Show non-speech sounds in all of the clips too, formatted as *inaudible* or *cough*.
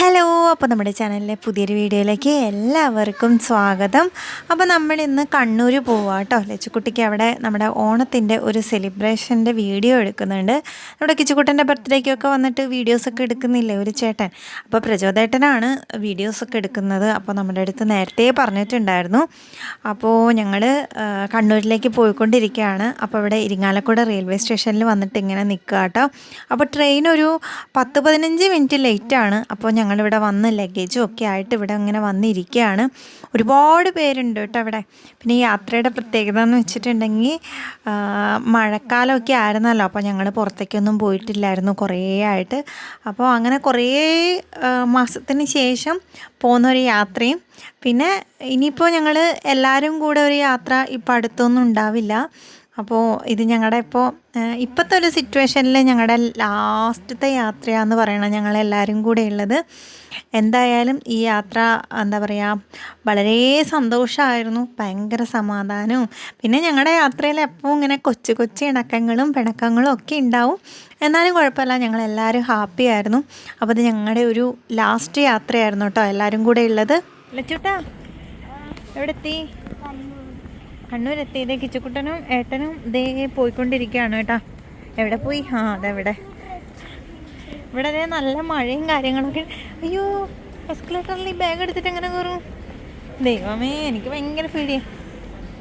Hello അപ്പോൾ നമ്മുടെ ചാനലിലെ പുതിയൊരു വീഡിയോയിലേക്ക് എല്ലാവർക്കും സ്വാഗതം. അപ്പോൾ നമ്മൾ ഇന്ന് കണ്ണൂർ പോവാം കേട്ടോ ലച്ചുക്കുട്ടിക്ക് അവിടെ നമ്മുടെ ഓണത്തിന്റെ ഒരു സെലിബ്രേഷന്റെ വീഡിയോ എടുക്കുന്നുണ്ട്. നമ്മുടെ കിച്ചുക്കുട്ടന്റെ ബർത്ത്ഡേക്കൊക്കെ വന്നിട്ട് വീഡിയോസൊക്കെ എടുക്കുന്നില്ലേ ഒരു ചേട്ടൻ? അപ്പോൾ പ്രചോദേട്ടനാണ് വീഡിയോസൊക്കെ എടുക്കുന്നത്. അപ്പോൾ നമ്മുടെ അടുത്ത് നേരത്തെ പറഞ്ഞിട്ടുണ്ടായിരുന്നു. അപ്പോൾ ഞങ്ങൾ കണ്ണൂരിലേക്ക് പോയിക്കൊണ്ടിരിക്കുകയാണ്. അപ്പോൾ ഇവിടെ ഇരിങ്ങാലക്കുട റെയിൽവേ സ്റ്റേഷനിൽ വന്നിട്ട് ഇങ്ങനെ നിൽക്കുക കേട്ടോ അപ്പോൾ ട്രെയിൻ ഒരു പത്ത് പതിനഞ്ച് മിനിറ്റ് ലേറ്റാണ്. അപ്പോൾ ഞങ്ങളിവിടെ വന്ന് ലഗേജും ഒക്കെ ആയിട്ട് ഇവിടെ ഇങ്ങനെ വന്നിരിക്കുകയാണ് ഒരുപാട് പേരുണ്ട് കേട്ടോ ഇവിടെ. പിന്നെ ഈ യാത്രയുടെ പ്രത്യേകത എന്ന് വെച്ചിട്ടുണ്ടെങ്കിൽ മഴക്കാലമൊക്കെ ആയിരുന്നല്ലോ. അപ്പോൾ ഞങ്ങൾ പുറത്തേക്കൊന്നും പോയിട്ടില്ലായിരുന്നു കുറേ ആയിട്ട്. അപ്പോൾ അങ്ങനെ കുറേ മാസത്തിന് ശേഷം പോകുന്ന ഒരു യാത്രയും. പിന്നെ ഇനിയിപ്പോൾ ഞങ്ങൾ എല്ലാവരും കൂടെ ഒരു യാത്ര ഇപ്പോൾ അടുത്തൊന്നും ഉണ്ടാവില്ല. അപ്പോൾ ഇത് ഞങ്ങളുടെ ഇപ്പോൾ ഇപ്പോഴത്തെ ഒരു സിറ്റുവേഷനിൽ ഞങ്ങളുടെ ലാസ്റ്റത്തെ യാത്രയാന്ന് പറയണം ഞങ്ങളെല്ലാവരും കൂടെ ഉള്ളത് എന്തായാലും ഈ യാത്ര എന്താ പറയുക വളരെ സന്തോഷമായിരുന്നു ഭയങ്കര സമാധാനവും. പിന്നെ ഞങ്ങളുടെ യാത്രയിൽ എപ്പോൾ ഇങ്ങനെ കൊച്ചു കൊച്ചു ഇണക്കങ്ങളും പിണക്കങ്ങളും ഒക്കെ ഉണ്ടാവും എന്നാലും കുഴപ്പമില്ല ഞങ്ങളെല്ലാവരും ഹാപ്പി ആയിരുന്നു. അപ്പോൾ ഇത് ഞങ്ങളുടെ ഒരു ലാസ്റ്റ് യാത്രയായിരുന്നു കേട്ടോ എല്ലാവരും കൂടെ ഉള്ളത് ലച്ചുട്ടാ എവിടെ എത്തി കണ്ണൂരെത്തി എത്തിയത് കിച്ചുക്കുട്ടനും ഏട്ടനും ദേ പോയിക്കൊണ്ടിരിക്കുകയാണ് കേട്ടോ. എവിടെ പോയി? ആ അതെവിടെ? ഇവിടെ ദേ നല്ല മഴയും കാര്യങ്ങളൊക്കെ. അയ്യോ എസ്കലേറ്ററിൽ ഈ ബാഗ് എടുത്തിട്ട് എങ്ങനെ കയറും? ദൈവമേ എനിക്ക് ഭയങ്കര പേടിയാ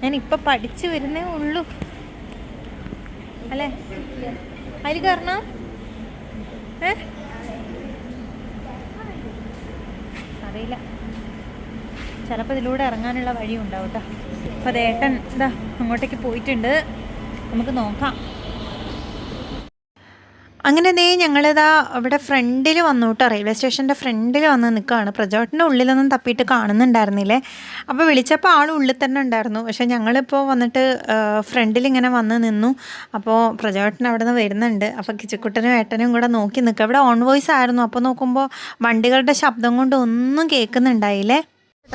ഞാൻ ഇപ്പൊ പഠിച്ചു വരുന്നേ ഉള്ളൂ. അല്ലേ? അതിൽ കയറണം? ഏ? അറിയില്ല. ചിലപ്പോൾ ഇതിലൂടെ ഇറങ്ങാനുള്ള വഴി ഉണ്ടാവും കേട്ടോ അപ്പോൾ അതേട്ടൻ ഇതാ അങ്ങോട്ടേക്ക് പോയിട്ടുണ്ട്. നമുക്ക് നോക്കാം. അങ്ങനെ നേ ഞങ്ങളിതാ അവിടെ ഫ്രണ്ടിൽ വന്നു കേട്ടോ റെയിൽവേ സ്റ്റേഷന്റെ ഫ്രണ്ടിൽ വന്ന് നിൽക്കുകയാണ് പ്രജോട്ടിന്റെ ഉള്ളിലൊന്നും തപ്പിയിട്ട് കാണുന്നുണ്ടായിരുന്നില്ലേ. അപ്പോൾ വിളിച്ചപ്പോൾ ആൾ ഉള്ളിൽ തന്നെ ഉണ്ടായിരുന്നു. പക്ഷേ ഞങ്ങളിപ്പോൾ വന്നിട്ട് ഫ്രണ്ടിൽ ഇങ്ങനെ വന്ന് നിന്നു. അപ്പോൾ പ്രജോട്ടൻ അവിടെ നിന്ന് വരുന്നുണ്ട്. അപ്പോൾ കിച്ചക്കുട്ടനും ഏട്ടനും കൂടെ നോക്കി നിൽക്കുക ഇവിടെ ഓൺ വോയിസ് ആയിരുന്നു. അപ്പോൾ നോക്കുമ്പോൾ വണ്ടികളുടെ ശബ്ദം കൊണ്ട് ഒന്നും കേൾക്കുന്നുണ്ടായില്ലേ. *laughs*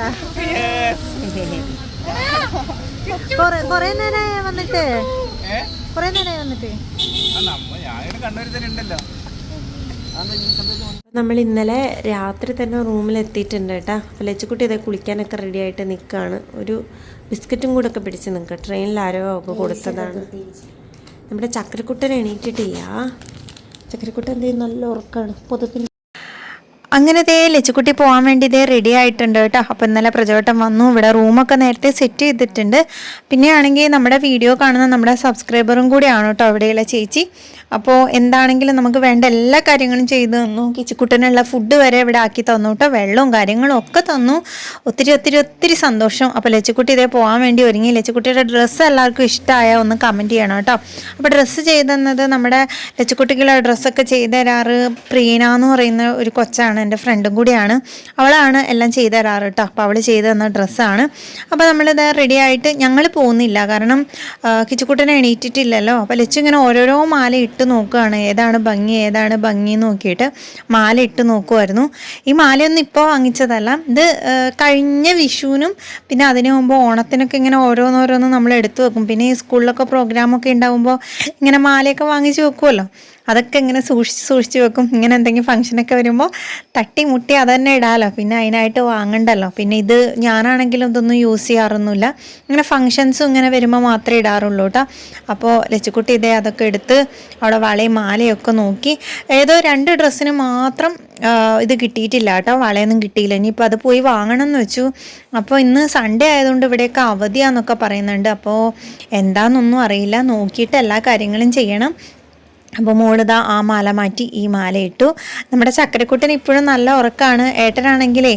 കുറേ കുറേ നേരമായി വന്നിട്ട്? കുറേ നേരമായി വന്നിട്ട്? നമ്മൾ ഇന്നലെ രാത്രി തന്നെ റൂമിൽ എത്തിയിട്ടുണ്ട് കേട്ടോ. അപ്പോൾ ലച്ചുക്കുട്ടി ഇതേ കുളിക്കാനൊക്കെ റെഡി ആയിട്ട് നിൽക്കുകയാണ് ഒരു ബിസ്ക്കറ്റും കൂടെ ഒക്കെ പിടിച്ച് നിൽക്കുക ട്രെയിനിൽ ആരോ ഒക്കെ കൊടുത്തതാണ്. നമ്മുടെ ചക്രക്കുട്ടൻ എണീറ്റിട്ടില്ല. ചക്രക്കുട്ടൻ എന്ത് ചെയ്യും നല്ല ഉറക്കമാണ് പൊതുപ്പിന് അങ്ങനെ ദേ ലച്ചുക്കുട്ടി പോകാൻ വേണ്ടി ഇതേ റെഡി ആയിട്ടുണ്ട് കേട്ടോ. അപ്പോൾ ഇന്നലെ പ്രജോട്ടം വന്നു. ഇവിടെ റൂമൊക്കെ നേരത്തെ സെറ്റ് ചെയ്തിട്ടുണ്ട്. പിന്നെയാണെങ്കിൽ നമ്മുടെ വീഡിയോ കാണുന്ന നമ്മുടെ സബ്സ്ക്രൈബറും കൂടിയാണ് കേട്ടോ അവിടെയുള്ള ചേച്ചി. അപ്പോൾ എന്താണെങ്കിലും നമുക്ക് വേണ്ട എല്ലാ കാര്യങ്ങളും ചെയ്തു തന്നു. കിച്ചുക്കുട്ടനുള്ള ഫുഡ് വരെ ഇവിടെ ആക്കി തന്നു കേട്ടോ. വെള്ളവും കാര്യങ്ങളും ഒക്കെ തന്നു. ഒത്തിരി ഒത്തിരി ഒത്തിരി സന്തോഷം. അപ്പോൾ ലച്ചുക്കുട്ടി ഇതേ പോകാൻ വേണ്ടി ഒരുങ്ങി. ലച്ചുക്കുട്ടിയുടെ ഡ്രസ്സ് എല്ലാവർക്കും ഇഷ്ടമായ ഒന്ന് കമന്റ് ചെയ്യണം കേട്ടോ. അപ്പോൾ ഡ്രസ്സ് ചെയ്തെന്നത് നമ്മുടെ ലച്ചുക്കുട്ടിക്കുള്ള ഡ്രസ്സൊക്കെ ചെയ്ത് തരാറ് പ്രീന എന്ന് പറയുന്ന ഒരു കൊച്ചാണ് എന്റെ ഫ്രണ്ടും കൂടിയാണ്. അവളാണ് എല്ലാം ചെയ്തു തരാറ് കേട്ടോ അപ്പോൾ അവൾ ചെയ്തു തന്ന ഡ്രസ്സാണ് അപ്പോൾ നമ്മളിത് റെഡി ആയിട്ട് ഞങ്ങൾ പോകുന്നില്ല. കാരണം കിച്ചുക്കുട്ടനെ എണീറ്റിട്ടില്ലല്ലോ. അപ്പോൾ ലച്ചു ഇങ്ങനെ ഓരോരോ മാല ഇട്ട് നോക്കുകയാണ് ഏതാണ് ഭംഗി ഏതാണ് ഭംഗി നോക്കിയിട്ട് മാല ഇട്ട് നോക്കുമായിരുന്നു ഈ മാലയൊന്നും ഇപ്പോൾ വാങ്ങിച്ചതല്ല. ഇത് കഴിഞ്ഞ വിഷുവിനും പിന്നെ അതിന് മുമ്പ് ഓണത്തിനൊക്കെ ഇങ്ങനെ ഓരോന്നോരോന്നും നമ്മൾ എടുത്തു വെക്കും. പിന്നെ ഈ സ്കൂളിലൊക്കെ പ്രോഗ്രാമൊക്കെ ഉണ്ടാകുമ്പോൾ ഇങ്ങനെ മാലയൊക്കെ വാങ്ങിച്ച് വെക്കുമല്ലോ അതൊക്കെ ഇങ്ങനെ സൂക്ഷിച്ച് സൂക്ഷിച്ച് വെക്കും. ഇങ്ങനെ എന്തെങ്കിലും ഫംഗ്ഷനൊക്കെ വരുമ്പോൾ തട്ടി മുട്ടി അത് തന്നെ ഇടാമല്ലോ പിന്നെ അതിനായിട്ട് വാങ്ങണ്ടല്ലോ. പിന്നെ ഇത് ഞാനാണെങ്കിലും ഇതൊന്നും യൂസ് ചെയ്യാറൊന്നുമില്ല. ഇങ്ങനെ ഫംഗ്ഷൻസും ഇങ്ങനെ വരുമ്പോൾ മാത്രമേ ഇടാറുള്ളൂ കേട്ടോ അപ്പോൾ ലച്ചുക്കുട്ടി ഇതേ അതൊക്കെ എടുത്ത് അവിടെ വളയും മാലയൊക്കെ നോക്കി. ഏതോ രണ്ട് ഡ്രസ്സിന് മാത്രം ഇത് കിട്ടിയിട്ടില്ല കേട്ടോ വളയൊന്നും കിട്ടിയില്ല. ഇനിയിപ്പോൾ അത് പോയി വാങ്ങണം എന്ന് വെച്ചു. അപ്പോൾ ഇന്ന് സൺഡേ ആയതുകൊണ്ട് ഇവിടെയൊക്കെ അവധിയാന്നൊക്കെ പറയുന്നുണ്ട്. അപ്പോൾ എന്താണെന്നൊന്നും അറിയില്ല. നോക്കിയിട്ട് എല്ലാ കാര്യങ്ങളും ചെയ്യണം. അപ്പോൾ മോളിതാ ആ മാല മാറ്റി ഈ മാല ഇട്ടു. നമ്മുടെ ചക്കരക്കുട്ടൻ ഇപ്പോഴും നല്ല ഉറക്കമാണ് ഏട്ടനാണെങ്കിലേ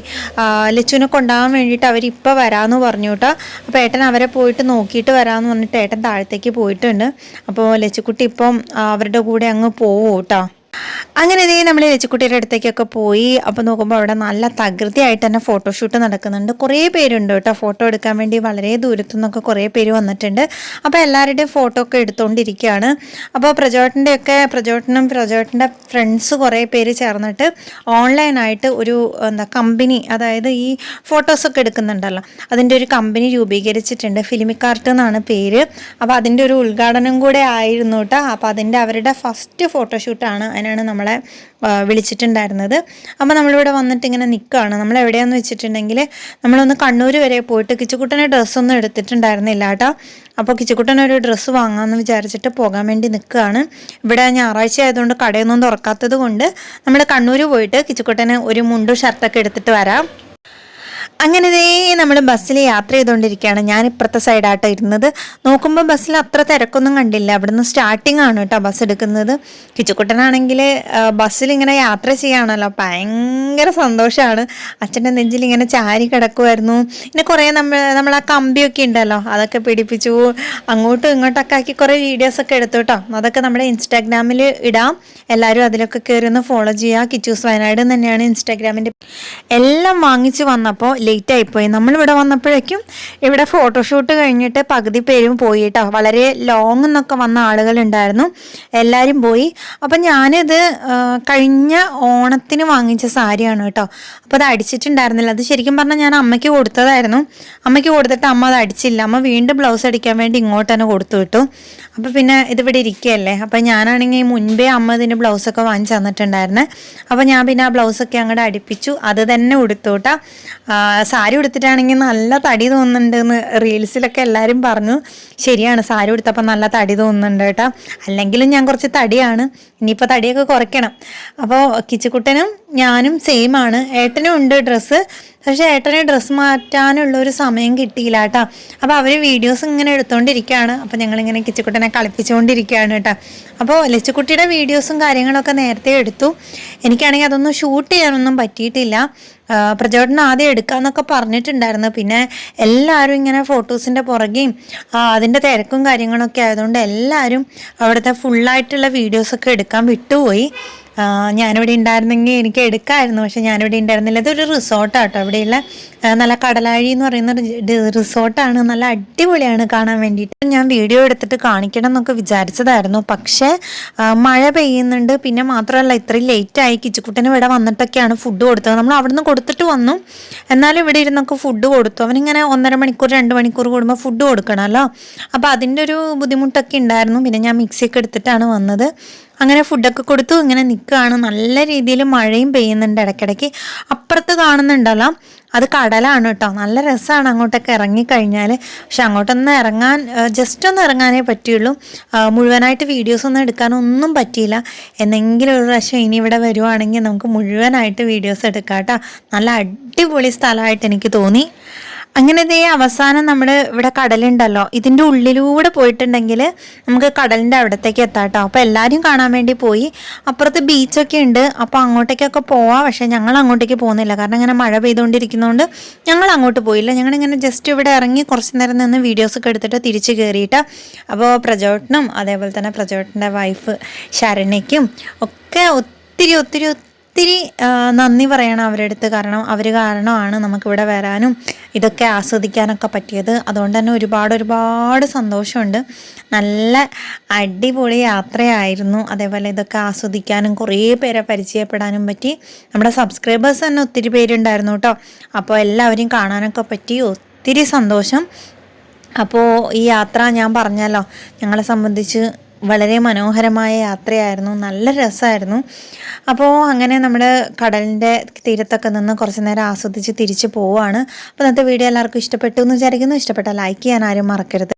ലച്ചുവിനെ കൊണ്ടുപോകാൻ വേണ്ടിയിട്ട് അവരിപ്പോൾ വരാമെന്ന് പറഞ്ഞു കേട്ടോ. അപ്പോൾ ഏട്ടൻ അവരെ പോയിട്ട് നോക്കിയിട്ട് വരാമെന്ന് പറഞ്ഞിട്ട് ഏട്ടൻ താഴത്തേക്ക് പോയിട്ടുണ്ട്. അപ്പോൾ ലച്ചുക്കുട്ടി ഇപ്പം അവരുടെ കൂടെ അങ്ങ് പോവും കേട്ടോ. അങ്ങനെ ഇതേ നമ്മൾ ലച്ചുക്കുട്ടിയുടെ അടുത്തേക്കൊക്കെ പോയി. അപ്പോൾ നോക്കുമ്പോൾ അവിടെ നല്ല തകൃതിയായിട്ട് തന്നെ ഫോട്ടോഷൂട്ട് നടക്കുന്നുണ്ട്. കുറേ പേരുണ്ട് കേട്ടോ ഫോട്ടോ എടുക്കാൻ വേണ്ടി വളരെ ദൂരത്തു നിന്നൊക്കെ കുറേ പേര് വന്നിട്ടുണ്ട്. അപ്പോൾ എല്ലാവരുടെയും ഫോട്ടോ ഒക്കെ എടുത്തുകൊണ്ടിരിക്കുകയാണ് അപ്പോൾ പ്രജോട്ടന്റെയൊക്കെ പ്രജോട്ടനും പ്രജോട്ടന്റെ ഫ്രണ്ട്സ് കുറേ പേര് ചേർന്നിട്ട് ഓൺലൈനായിട്ട് ഒരു എന്താ കമ്പനി അതായത് ഈ ഫോട്ടോസൊക്കെ എടുക്കുന്നുണ്ടല്ലോ. അതിന്റെ ഒരു കമ്പനി രൂപീകരിച്ചിട്ടുണ്ട്. ഫിലിമിക്കാർട്ട് എന്നാണ് പേര്. അപ്പോൾ അതിന്റെ ഒരു ഉദ്ഘാടനം കൂടെ ആയിരുന്നു കേട്ടോ. അപ്പോൾ അതിന്റെ അവരുടെ ഫസ്റ്റ് ഫോട്ടോഷൂട്ടാണ് അതിനാണ് നമ്മളെ വിളിച്ചിട്ടുണ്ടായിരുന്നത്. അപ്പോൾ നമ്മളിവിടെ വന്നിട്ട് ഇങ്ങനെ നിൽക്കുകയാണ് നമ്മൾ എവിടെയാന്ന് വെച്ചിട്ടുണ്ടെങ്കിൽ നമ്മളൊന്ന് കണ്ണൂർ വരെ പോയിട്ട് കിച്ചുക്കുട്ടനെ ഡ്രസ്സൊന്നും എടുത്തിട്ടുണ്ടായിരുന്നില്ല കേട്ടോ. അപ്പോൾ കിച്ചുക്കുട്ടൻ ഒരു ഡ്രസ്സ് വാങ്ങാമെന്ന് വിചാരിച്ചിട്ട് പോകാൻ വേണ്ടി നിൽക്കുകയാണ് ഇവിടെ ഞായറാഴ്ച ആയതുകൊണ്ട് കടയൊന്നും തുറക്കാത്തത് കൊണ്ട് നമ്മൾ കണ്ണൂർ പോയിട്ട് കിച്ചുക്കുട്ടന് ഒരു മുണ്ടും ഷർട്ടൊക്കെ എടുത്തിട്ട് വരാം. അങ്ങനെ ദേ നമ്മൾ ബസ്സിൽ യാത്ര ചെയ്തുകൊണ്ടിരിക്കുകയാണ് ഞാൻ ഇപ്പുറത്തെ സൈഡായിട്ട് ഇരുന്നത്. നോക്കുമ്പോൾ ബസ്സിൽ അത്ര തിരക്കൊന്നും കണ്ടില്ല. അവിടുന്ന് സ്റ്റാർട്ടിംഗ് ആണ് കേട്ടോ ബസ് എടുക്കുന്നത്. കിച്ചുക്കുട്ടനാണെങ്കിൽ ബസ്സിൽ ഇങ്ങനെ യാത്ര ചെയ്യുകയാണല്ലോ ഭയങ്കര സന്തോഷമാണ് അച്ഛന്റെ നെഞ്ചിൽ ഇങ്ങനെ ചാരി കിടക്കുമായിരുന്നു പിന്നെ കുറേ നമ്മൾ നമ്മൾ ആ കമ്പിയൊക്കെ ഉണ്ടല്ലോ അതൊക്കെ പിടിപ്പിച്ചു. അങ്ങോട്ടും ഇങ്ങോട്ടൊക്കെ ആക്കി കുറേ വീഡിയോസൊക്കെ എടുത്തു കേട്ടോ അതൊക്കെ നമ്മുടെ ഇൻസ്റ്റാഗ്രാമിൽ ഇടാം. എല്ലാവരും അതിലൊക്കെ കയറി ഒന്ന് ഫോളോ ചെയ്യുക കിച്ചൂസ് വയനാട് തന്നെയാണ് ഇൻസ്റ്റാഗ്രാമിന്റെ എല്ലാം വാങ്ങിച്ചു വന്നപ്പോൾ ലേറ്റ് ആയിപ്പോയി നമ്മളിവിടെ വന്നപ്പോഴേക്കും ഇവിടെ ഫോട്ടോഷൂട്ട് കഴിഞ്ഞിട്ട് പകുതി പേരും പോയി കേട്ടോ വളരെ ലോങ് എന്നൊക്കെ വന്ന ആളുകളുണ്ടായിരുന്നു. എല്ലാവരും പോയി. അപ്പം ഞാനിത് കഴിഞ്ഞ ഓണത്തിന് വാങ്ങിച്ച സാരിയാണ് കേട്ടോ. അപ്പോൾ അത് അടിച്ചിട്ടുണ്ടായിരുന്നില്ല. അത് ശരിക്കും പറഞ്ഞാൽ ഞാൻ അമ്മയ്ക്ക് കൊടുത്തതായിരുന്നു. അമ്മയ്ക്ക് കൊടുത്തിട്ട് അമ്മ അത് അടിച്ചില്ല. അമ്മ വീണ്ടും ബ്ലൗസ് അടിക്കാൻ വേണ്ടി ഇങ്ങോട്ട് തന്നെ കൊടുത്തു വിട്ടു. അപ്പോൾ പിന്നെ ഇതിവിടെ ഇരിക്കുകയല്ലേ. അപ്പോൾ ഞാനാണെങ്കിൽ മുൻപേ അമ്മ ഇതിന് ബ്ലൗസൊക്കെ വാങ്ങിച്ചു തന്നിട്ടുണ്ടായിരുന്നേ. അപ്പോൾ ഞാൻ പിന്നെ ആ ബ്ലൗസൊക്കെ അങ്ങോട്ട് അടിപ്പിച്ചു. അത് തന്നെ ഉടുത്തു കേട്ടോ. സാരി ഉടുത്തിട്ടാണെങ്കിൽ നല്ല തടി തോന്നുന്നുണ്ടെന്ന് റീൽസിലൊക്കെ എല്ലാവരും പറഞ്ഞു. ശരിയാണ് സാരി ഉടുത്തപ്പോൾ നല്ല തടി തോന്നുന്നുണ്ട് കേട്ടോ. അല്ലെങ്കിലും ഞാൻ കുറച്ച് തടിയാണ്. ഇനിയിപ്പോൾ തടിയൊക്കെ കുറയ്ക്കണം. അപ്പോൾ കിച്ചുക്കുട്ടനും ഞാനും സെയിം ആണ്. ഏട്ടനും ഉണ്ട് ഡ്രസ്സ് പക്ഷേ ഏട്ടനെ ഡ്രസ്സ് മാറ്റാനുള്ള ഒരു സമയം കിട്ടിയില്ല കേട്ടോ. അപ്പോൾ അവർ വീഡിയോസ് ഇങ്ങനെ എടുത്തുകൊണ്ടിരിക്കുകയാണ് അപ്പോൾ ഞങ്ങളിങ്ങനെ കിച്ചുക്കുട്ടനെ കളിപ്പിച്ചുകൊണ്ടിരിക്കുകയാണ് കേട്ടോ. അപ്പോൾ ലച്ചുക്കുട്ടിയുടെ വീഡിയോസും കാര്യങ്ങളൊക്കെ നേരത്തെ എടുത്തു. എനിക്കാണെങ്കിൽ അതൊന്നും ഷൂട്ട് ചെയ്യാനൊന്നും പറ്റിയിട്ടില്ല. പ്രചോദനം ആദ്യം എടുക്കാമെന്നൊക്കെ പറഞ്ഞിട്ടുണ്ടായിരുന്നു. പിന്നെ എല്ലാവരും ഇങ്ങനെ ഫോട്ടോസിന്റെ പുറകെയും അതിന്റെ തിരക്കും കാര്യങ്ങളൊക്കെ ആയതുകൊണ്ട് എല്ലാവരും അവിടുത്തെ ഫുള്ളായിട്ടുള്ള വീഡിയോസൊക്കെ എടുക്കാൻ വിട്ടുപോയി. ഞാനിവിടെ ഉണ്ടായിരുന്നെങ്കിൽ എനിക്ക് എടുക്കായിരുന്നു പക്ഷെ ഞാനിവിടെ ഉണ്ടായിരുന്നില്ല. ഇതൊരു റിസോർട്ടാട്ടോ ഇവിടെയുള്ള നല്ല കടലാഴി എന്ന് പറയുന്ന റിസോർട്ടാണ് നല്ല അടിപൊളിയാണ് കാണാൻ വേണ്ടിയിട്ട്. ഞാൻ വീഡിയോ എടുത്തിട്ട് കാണിക്കണം എന്നൊക്കെ വിചാരിച്ചതായിരുന്നു. പക്ഷേ മഴ പെയ്യുന്നുണ്ട്. പിന്നെ മാത്രമല്ല ഇത്രയും ലേറ്റായി കിച്ചുക്കുട്ടന് ഇവിടെ വന്നിട്ടൊക്കെയാണ് ഫുഡ് കൊടുത്തത്. നമ്മൾ അവിടുന്ന് കൊടുത്തിട്ട് വന്നു. എന്നാലും ഇവിടെ ഇരുന്നൊക്കെ ഫുഡ് കൊടുത്തു. അവനിങ്ങനെ ഒന്നര മണിക്കൂർ രണ്ട് മണിക്കൂർ കൂടുമ്പോൾ ഫുഡ് കൊടുക്കണമല്ലോ. അപ്പോൾ അതിന്റെ ഒരു ബുദ്ധിമുട്ടൊക്കെ ഉണ്ടായിരുന്നു. പിന്നെ ഞാൻ മിക്സിയൊക്കെ എടുത്തിട്ടാണ് വന്നത്. അങ്ങനെ ഫുഡൊക്കെ കൊടുത്തു. ഇങ്ങനെ നിൽക്കുകയാണ് നല്ല രീതിയിൽ മഴയും പെയ്യുന്നുണ്ട് ഇടയ്ക്കിടയ്ക്ക്. അപ്പുറത്ത് കാണുന്നുണ്ടല്ലോ. അത് കടലാണ് കേട്ടോ. നല്ല രസമാണ് അങ്ങോട്ടൊക്കെ ഇറങ്ങിക്കഴിഞ്ഞാൽ പക്ഷെ അങ്ങോട്ടൊന്ന് ഇറങ്ങാൻ ജസ്റ്റ് ഒന്ന് ഇറങ്ങാനേ പറ്റുള്ളൂ മുഴുവനായിട്ട് വീഡിയോസ് ഒന്നും എടുക്കാനൊന്നും പറ്റിയില്ല. എന്നെങ്കിലും ഒരു പ്രാവശ്യം ഇനി ഇവിടെ വരുവാണെങ്കിൽ നമുക്ക് മുഴുവനായിട്ട് വീഡിയോസ് എടുക്കാം കേട്ടോ. നല്ല അടിപൊളി സ്ഥലമായിട്ട് എനിക്ക് തോന്നി. അങ്ങനെ ഇതേ അവസാനം നമ്മൾ ഇവിടെ കടലുണ്ടല്ലോ. ഇതിന്റെ ഉള്ളിലൂടെ പോയിട്ടുണ്ടെങ്കിൽ നമുക്ക് കടലിന്റെ അവിടത്തേക്ക് എത്താം കേട്ടോ അപ്പോൾ എല്ലാവരും കാണാൻ വേണ്ടി പോയി. അപ്പുറത്ത് ബീച്ചൊക്കെ ഉണ്ട്. അപ്പോൾ അങ്ങോട്ടേക്കൊക്കെ പോവാം. പക്ഷേ ഞങ്ങൾ അങ്ങോട്ടേക്ക് പോകുന്നില്ല. കാരണം ഇങ്ങനെ മഴ പെയ്തുകൊണ്ടിരിക്കുന്നതുകൊണ്ട് ഞങ്ങൾ അങ്ങോട്ട് പോയില്ല. ഞങ്ങളിങ്ങനെ ജസ്റ്റ് ഇവിടെ ഇറങ്ങി കുറച്ച് നേരം നിന്ന് വീഡിയോസൊക്കെ എടുത്തിട്ട് തിരിച്ച് കയറിയിട്ട് അപ്പോൾ പ്രജോട്ടനും അതേപോലെ തന്നെ പ്രജോട്ടന്റെ വൈഫ് ശരണ്യയ്ക്കും ഒക്കെ ഒത്തിരി ഒത്തിരി ഒത്തിരി നന്ദി പറയണം അവരുടെ അടുത്ത് കാരണം അവർ കാരണമാണ് നമുക്കിവിടെ വരാനും ഇതൊക്കെ ആസ്വദിക്കാനൊക്കെ പറ്റിയത്. അതുകൊണ്ട് തന്നെ ഒരുപാട് ഒരുപാട് സന്തോഷമുണ്ട്. നല്ല അടിപൊളി യാത്രയായിരുന്നു. അതേപോലെ ഇതൊക്കെ ആസ്വദിക്കാനും കുറേ പേരെ പരിചയപ്പെടാനും പറ്റി. നമ്മുടെ സബ്സ്ക്രൈബേഴ്സ് തന്നെ ഒത്തിരി പേരുണ്ടായിരുന്നു കേട്ടോ. അപ്പോൾ എല്ലാവരെയും കാണാനൊക്കെ പറ്റി. ഒത്തിരി സന്തോഷം. അപ്പോൾ ഈ യാത്ര ഞാൻ പറഞ്ഞല്ലോ ഞങ്ങളെ സംബന്ധിച്ച് വളരെ മനോഹരമായ യാത്രയായിരുന്നു. നല്ല രസമായിരുന്നു അപ്പോൾ അങ്ങനെ നമ്മൾ കടലിന്റെ തീരത്തൊക്കെ നിന്ന് കുറച്ച് നേരം ആസ്വദിച്ച് തിരിച്ച് പോവുകയാണ് അപ്പോൾ ഇന്നത്തെ വീഡിയോ എല്ലാവർക്കും ഇഷ്ടപ്പെട്ടു എന്ന് വിചാരിക്കുന്നു. ഇഷ്ടപ്പെട്ട ലൈക്ക് ചെയ്യാൻ ആരും മറക്കരുത്.